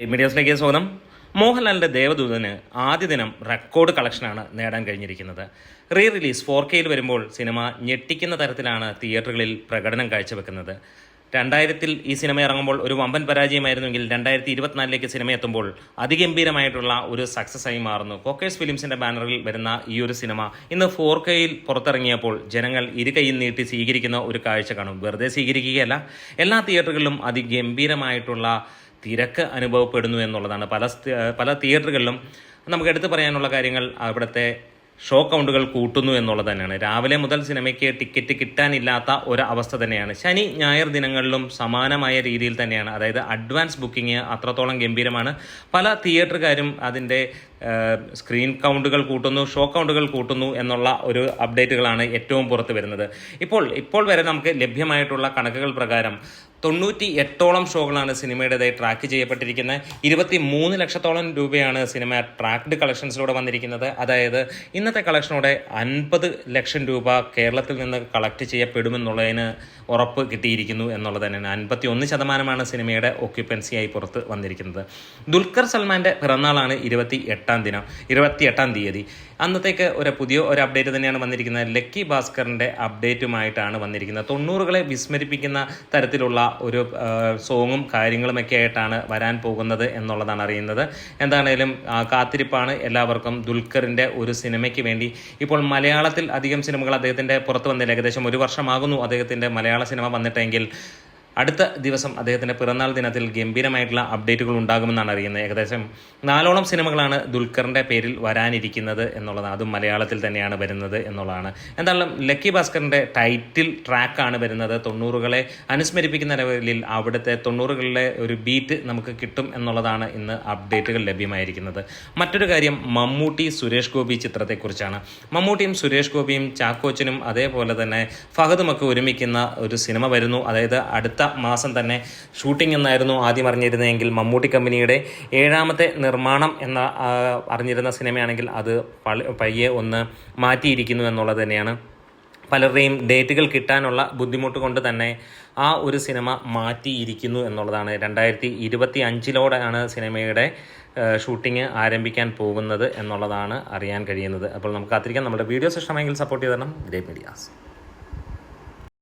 മീഡിയസിലേക്ക് സ്വാഗതം. മോഹൻലാലിന്റെ ദേവദൂതന് ആദ്യ ദിനം റെക്കോർഡ് കളക്ഷനാണ് നേടാൻ കഴിഞ്ഞിരിക്കുന്നത്. റീ റിലീസ് ഫോർ കെയിൽ വരുമ്പോൾ സിനിമ ഞെട്ടിക്കുന്ന തരത്തിലാണ് തിയേറ്ററുകളിൽ പ്രകടനം കാഴ്ചവെക്കുന്നത്. രണ്ടായിരത്തിൽ ഈ സിനിമ ഇറങ്ങുമ്പോൾ ഒരു വമ്പൻ പരാജയമായിരുന്നെങ്കിൽ രണ്ടായിരത്തി ഇരുപത്തിനാലിലേക്ക് സിനിമ എത്തുമ്പോൾ അതിഗംഭീരമായിട്ടുള്ള ഒരു സക്സസ് ആയി മാറുന്നു. കോക്കേഴ്സ് ഫിലിംസിന്റെ ബാനറിൽ വരുന്ന ഈ ഒരു സിനിമ ഇന്ന് ഫോർ കെയിൽ പുറത്തിറങ്ങിയപ്പോൾ ജനങ്ങൾ ഇരു നീട്ടി സ്വീകരിക്കുന്ന ഒരു കാഴ്ച കാണും. വെറുതെ സ്വീകരിക്കുകയല്ല എല്ലാ തിയേറ്ററുകളിലും അതിഗംഭീരമായിട്ടുള്ള തിരക്ക് അനുഭവപ്പെടുന്നു എന്നുള്ളതാണ്. പല പല തിയേറ്ററുകളിലും നമുക്ക് എടുത്തു പറയാനുള്ള കാര്യങ്ങൾ അവിടുത്തെ ഷോ കൗണ്ടുകൾ കൂട്ടുന്നു എന്നുള്ളത് തന്നെയാണ്. രാവിലെ മുതൽ സിനിമയ്ക്ക് ടിക്കറ്റ് കിട്ടാനില്ലാത്ത ഒരു അവസ്ഥ തന്നെയാണ്. ശനി ഞായർ ദിനങ്ങളിലും സമാനമായ രീതിയിൽ തന്നെയാണ്. അതായത് അഡ്വാൻസ് ബുക്കിംഗ് അത്രത്തോളം ഗംഭീരമാണ്. പല തിയേറ്ററുകാരും അതിന്റെ സ്ക്രീൻ കൗണ്ടുകൾ കൂട്ടുന്നു ഷോ കൗണ്ടുകൾ കൂട്ടുന്നു എന്നുള്ള ഒരു അപ്ഡേറ്റുകളാണ് ഏറ്റവും പുറത്ത് വരുന്നത്. ഇപ്പോൾ ഇപ്പോൾ വരെ നമുക്ക് ലഭ്യമായിട്ടുള്ള കണക്കുകൾ പ്രകാരം തൊണ്ണൂറ്റി എട്ടോളം ഷോകളാണ് സിനിമയുടേതായി ട്രാക്ക് ചെയ്യപ്പെട്ടിരിക്കുന്നത്. ഇരുപത്തി മൂന്ന് ലക്ഷത്തോളം രൂപയാണ് സിനിമ ട്രാക്ഡ് കളക്ഷൻസിലൂടെ വന്നിരിക്കുന്നത്. അതായത് ഇന്നത്തെ കളക്ഷനോടെ അൻപത് ലക്ഷം രൂപ കേരളത്തിൽ നിന്ന് കളക്ട് ചെയ്യപ്പെടുമെന്നുള്ളതിന് ഉറപ്പ് കിട്ടിയിരിക്കുന്നു എന്നുള്ളത് തന്നെയാണ്. അൻപത്തി ഒന്ന് ശതമാനമാണ് സിനിമയുടെ ഓക്യുപ്പൻസിയായി പുറത്ത് വന്നിരിക്കുന്നത്. ദുൽഖർ സൽമാന്റെ പിറന്നാളാണ് ഇരുപത്തി എട്ടാം ദിനം ഇരുപത്തി എട്ടാം തീയതി. അന്നത്തേക്ക് ഒരു പുതിയ ഒരു അപ്ഡേറ്റ് തന്നെയാണ് വന്നിരിക്കുന്നത്. ലക്കി ഭാസ്കറിന്റെ അപ്ഡേറ്റുമായിട്ടാണ് വന്നിരിക്കുന്നത്. തൊണ്ണൂറുകളെ വിസ്മരിപ്പിക്കുന്ന തരത്തിലുള്ള ഒരു സോങ്ങും കാര്യങ്ങളുമൊക്കെ ആയിട്ടാണ് വരാൻ പോകുന്നത് എന്നുള്ളതാണ് അറിയുന്നത്. എന്താണേലും കാത്തിരിപ്പാണ് എല്ലാവർക്കും ദുൽഖറിന്റെ ഒരു സിനിമയ്ക്ക് വേണ്ടി. ഇപ്പോൾ മലയാളത്തിൽ അധികം സിനിമകൾ അദ്ദേഹത്തിന്റെ പുറത്ത് വന്നില്ല ഏകദേശം ഒരു വർഷമാകുന്നു അദ്ദേഹത്തിന്റെ മലയാള സിനിമ വന്നിട്ടെങ്കിൽ. അടുത്ത ദിവസം അദ്ദേഹത്തിന്റെ പിറന്നാൾ ദിനത്തിൽ ഗംഭീരമായിട്ടുള്ള അപ്ഡേറ്റുകൾ ഉണ്ടാകുമെന്നാണ് അറിയുന്നത്. ഏകദേശം നാലോളം സിനിമകളാണ് ദുൽഖറിന്റെ പേരിൽ വരാനിരിക്കുന്നത് എന്നുള്ളതാണ് അതും മലയാളത്തിൽ തന്നെയാണ് വരുന്നത് എന്നുള്ളതാണ്. എന്തായാലും ലക്കി ഭാസ്കറിന്റെ ടൈറ്റിൽ ട്രാക്കാണ് വരുന്നത്. തൊണ്ണൂറുകളെ അനുസ്മരിപ്പിക്കുന്ന ലെവലിൽ അവിടുത്തെ തൊണ്ണൂറുകളിലെ ഒരു ബീറ്റ് നമുക്ക് കിട്ടും എന്നുള്ളതാണ് ഇന്ന് അപ്ഡേറ്റുകൾ ലഭ്യമായിരിക്കുന്നത്. മറ്റൊരു കാര്യം മമ്മൂട്ടി സുരേഷ് ഗോപി ചിത്രത്തെക്കുറിച്ചാണ്. മമ്മൂട്ടിയും സുരേഷ് ഗോപിയും ചാക്കോച്ചനും അതേപോലെ തന്നെ ഫഹദുമൊക്കെ ഒരുമിക്കുന്ന ഒരു സിനിമ വരുന്നു. അതായത് അടുത്ത മാസം തന്നെ ഷൂട്ടിംഗ് എന്നായിരുന്നു ആദ്യം അറിഞ്ഞിരുന്നതെങ്കിൽ മമ്മൂട്ടി കമ്പനിയുടെ ഏഴാമത്തെ നിർമ്മാണം എന്ന അറിഞ്ഞിരുന്ന സിനിമയാണെങ്കിൽ അത് പയ്യെ ഒന്ന് മാറ്റിയിരിക്കുന്നു എന്നുള്ളത് തന്നെയാണ്. പലരുടെയും ഡേറ്റുകൾ കിട്ടാനുള്ള ബുദ്ധിമുട്ട് കൊണ്ട് തന്നെ ആ ഒരു സിനിമ മാറ്റിയിരിക്കുന്നു എന്നുള്ളതാണ്. രണ്ടായിരത്തി ഇരുപത്തി അഞ്ചിലോടെയാണ് സിനിമയുടെ ഷൂട്ടിംഗ് ആരംഭിക്കാൻ പോകുന്നത് എന്നുള്ളതാണ് അറിയാൻ കഴിയുന്നത്. അപ്പോൾ നമുക്ക് കാത്തിരിക്കാം. നമ്മുടെ വീഡിയോസ് ഇഷ്ടമെങ്കിൽ സപ്പോർട്ട് ചെയ്ത് തരണം. Great medias.